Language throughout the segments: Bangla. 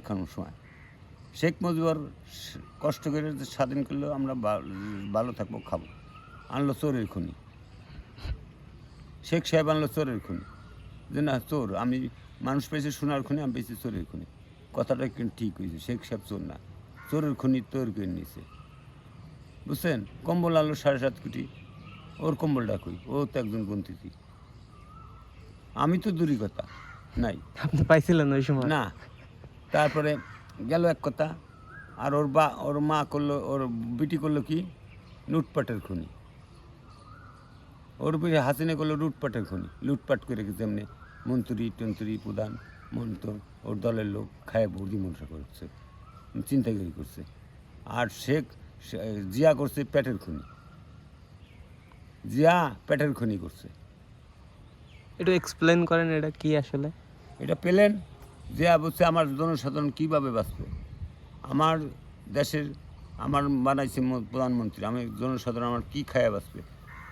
খানোর সময়। শেখ মুজিবর কষ্ট করে স্বাধীন করলেও আমরা ভালো থাকব খাব। আনলো চোরের খুনি। শেখ সাহেব আনলো চোরের খুনি। যে না চোর আমি মানুষ পেয়েছি সোনার খুনি আমি পেয়েছি চোরের খুনি। কথাটা কিন্তু ঠিক হয়েছে শেখ সাহেব চোর না। চোরের খুনি তোর করে নিয়েছে। বুঝছেন? কম্বল আনলো সাড়ে সাত কোটি। ওর কম্বলটা কই? ও তো একজন গন্তিতি আমি তো দূরই কথা নাই। আপনি পাইছিলেন ওই সময়? না। তারপরে গেল এক কথা আর ওর বা ওর মা করল ওর বিটি করল কি? লুটপাটের খুনি। ওর বিটি হাসিনে করল লুটপাটের খুনি। লুটপাট করে কি তেমনি মন্ত্রী টন্ত্রী প্রধান মন্ত্র ওর দলের লোক খায় বুদ্ধি মনসা করছে চিন্তাগিরি করছে। আর শেখ জিয়া করছে পেটের খুনি। জিয়া পেটের খুনি করছে। একটু এক্সপ্লেন করেন এটা কি আসলে? এটা পেলেন যে বলছে আমার জনসাধারণ কীভাবে বাঁচবে? আমার দেশের, আমার বানাইছে প্রধানমন্ত্রী, আমি জনসাধারণ আমার কী খায়া বাঁচবে?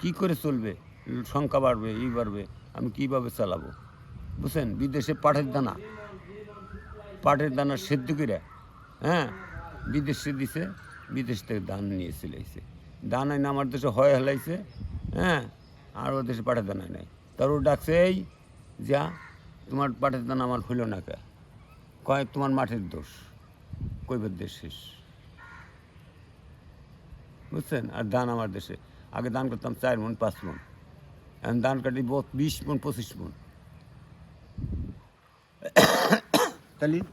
কী করে চলবে? সংখ্যা বাড়বে, ই বাড়বে, আমি কীভাবে চালাবো? বুঝছেন? বিদেশে পাটের দানা। পাটের দানা সেদ্ধ করে হ্যাঁ? বিদেশে দিছে, বিদেশ থেকে ধান নিয়ে চলেছে ধান আইনে আমার দেশে হয় হেলাইছে হ্যাঁ? আর ও দেশে পাটের দানা নেই। তার ও ডাকছে, এই, যা, তোমার পাটের দানা আমার হইল না কে। কয় তোমার মাঠের দোষ? কৈবের দেশ শেষ? বুঝছেন? আর ধান আমার দেশে। আগে দান করতাম চার মন, পাঁচ মন। এখন ধান কাটি বিশ মন, পঁচিশ মন। তাহলে